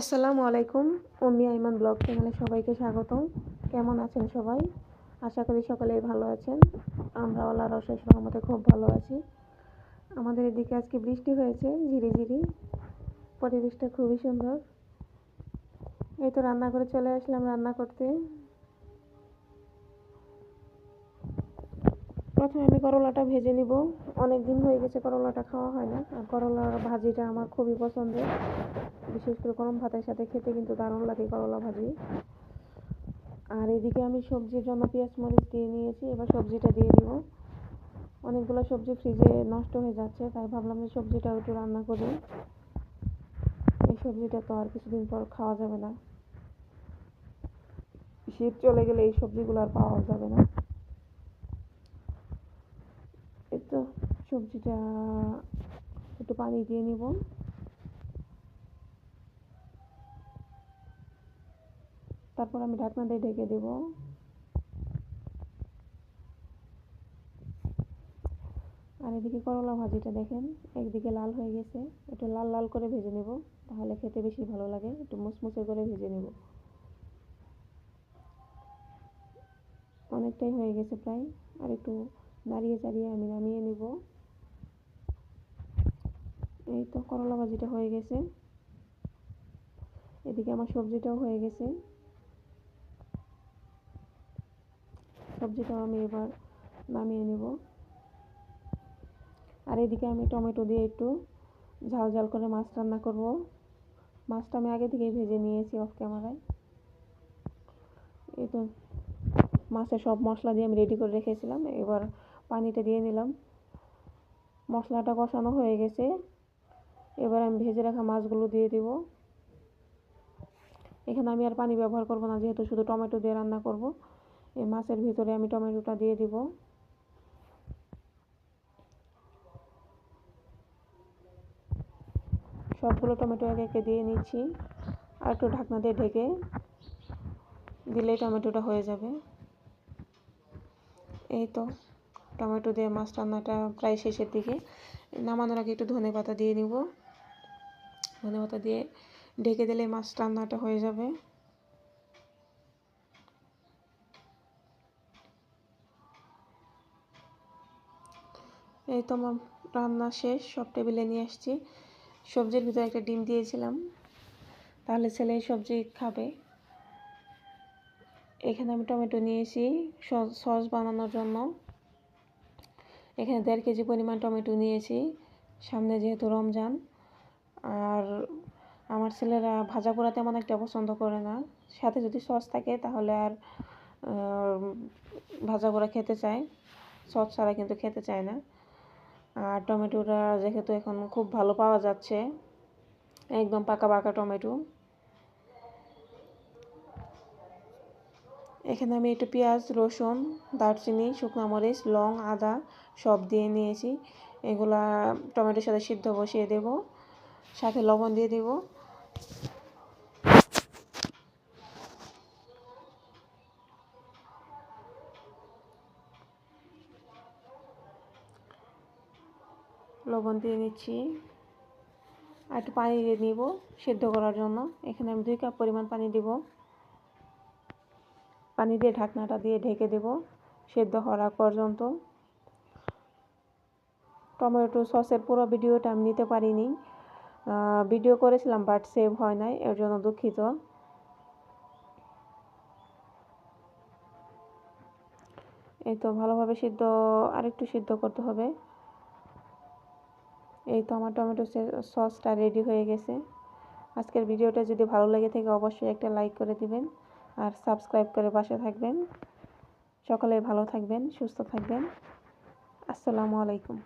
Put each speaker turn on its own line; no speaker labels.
আসসালামু আলাইকুম ওমি আইমান ব্লগ চ্যানেলে সবাইকে স্বাগতম। কেমন আছেন সবাই? আশা করি সকলেই ভালো আছেন। আমরা ওলা রশেষ রহমতে খুব ভালো আছি। আমাদের এদিকে আজকে বৃষ্টি হয়েছে, ঝিরি ঝিরি। পরিবেশটা খুবই সুন্দর। এই তো রান্না করে চলে আসলাম রান্না করতে। প্রথমে আমি করলাটা ভেজে নিব। অনেক দিন হয়ে গেছে করলাটা খাওয়া হয় না। আর করলার ভাজিটা আমার খুবই পছন্দের। বিশেষ করে গরম ভাতের সাথে খেতে কিন্তু দারুণ লাগে করলা ভাজি। আর এদিকে আমি সবজির জন্য পেঁয়াজ মরিচ দিয়ে নিয়েছি। এবার সবজিটা দিয়ে দিব। অনেকগুলো সবজি ফ্রিজে নষ্ট হয়ে যাচ্ছে, তাই ভাবলাম যে সবজিটা একটু রান্না করি। এই সবজিটা তো আর কিছুদিন পর খাওয়া যাবে না। শীত চলে গেলে এই সবজিগুলো আর পাওয়া যাবে না এই তো সবজিটা একটু পানি দিয়ে নিব। তারপর আমি ঢাকনা দিয়ে ঢেকে দেব। আর এদিকে করলা ভাজিটা দেখেন, একদিকে লাল হয়ে গেছে। একটু লাল লাল করে ভেজে নেব, তাহলে খেতে বেশি ভালো লাগে। একটু মুচমুচে করে ভেজে নেব। অনেকটাই হয়ে গেছে প্রায়। আর একটু নাড়িয়ে চাড়িয়ে আমি নামিয়ে নেব। এই তো করলা ভাজিটা হয়ে গেছে। এদিকে আমার সবজিটাও হয়ে গেছে। সবজিটাও আমি এবার নামিয়ে নেব। আর এদিকে আমি টমেটো দিয়ে একটু ঝাল ঝাল করে মাছ রান্না করব। মাছটা আমি আগে থেকেই ভেজে নিয়েছি অফ ক্যামেরায় এই তো মাছের সব মশলা দিয়ে আমি রেডি করে রেখেছিলাম। এবার পানিটা দিয়ে নিলাম। মশলাটা কষানো হয়ে গেছে। এবার আমি ভেজে রাখা মাছগুলো দিয়ে দিব। এখানে আমি আর পানি ব্যবহার করব না, যেহেতু শুধু টমেটো দিয়ে রান্না করব। এই মাছের ভিতরে আমি টমেটোটা দিয়ে দিব। সবগুলো টমেটো একে একে দিয়ে নিচ্ছি, আর একটু ঢাকনা দিয়ে ঢেকে দিলেই টমেটোটা হয়ে যাবে। এই তো, টমেটো দিয়ে মাছ রান্নাটা প্রায় শেষের দিকে। নামানোর আগে একটু ধনে পাতা দিয়ে নিব। ধনে পাতা দিয়ে ঢেকে দিলে মাছ রান্নাটা হয়ে যাবে। এই তো আমার রান্না শেষ, সব টেবিলে নিয়ে আসছি। সবজির ভিতরে একটা ডিম দিয়েছিলাম, তাহলে ছেলে সবজি খাবে। এখানে আমি টমেটো নিয়েছি সস বানানোর জন্য। এখানে দেড় কেজি পরিমাণ টমেটো নিয়েছি, সামনে যেহেতু রমজান। আর আমার ছেলেরা ভাজা পোড়া তেমন একটা পছন্দ করে না। সাথে যদি সস থাকে তাহলে আর ভাজা পোড়া খেতে চায়। সস ছাড়া কিন্তু খেতে চায় না। আর টমেটোটা যেহেতু এখন খুব ভালো পাওয়া যাচ্ছে, একদম পাকা পাকা টমেটো। এখানে আমি একটু পেঁয়াজ, রসুন, দারচিনি, শুকনো মরিচ, লং, আদা সব দিয়ে নিয়েছি। এগুলা টমেটোর সাথে সিদ্ধ বসিয়ে দেব। সাথে লবণ দিয়ে দেব। লবণ দিয়ে নিচ্ছি আর একটু পানি দিয়ে নিব সেদ্ধ করার জন্য। এখানে আমি দুই কাপ পরিমাণ পানি দিব। পানি দিয়ে ঢাকনাটা দিয়ে ঢেকে দেব সেদ্ধ হওয়ার পর্যন্ত। টমেটো সসের পুরো ভিডিওটা আমি নিতে পারিনি। ভিডিও করেছিলাম বাট সেভ হয় নাই, এর জন্য দুঃখিত। এই তো ভালোভাবে সিদ্ধ, আরেকটু সিদ্ধ করতে হবে। এই তো আমার টমেটো সসটা রেডি হয়ে গেছে। আজকের ভিডিওটা যদি ভালো লেগে থাকে, অবশ্যই একটা লাইক করে দিবেন আর সাবস্ক্রাইব করে পাশে থাকবেন। সকলে ভালো থাকবেন, সুস্থ থাকবেন। আসসালামু আলাইকুম।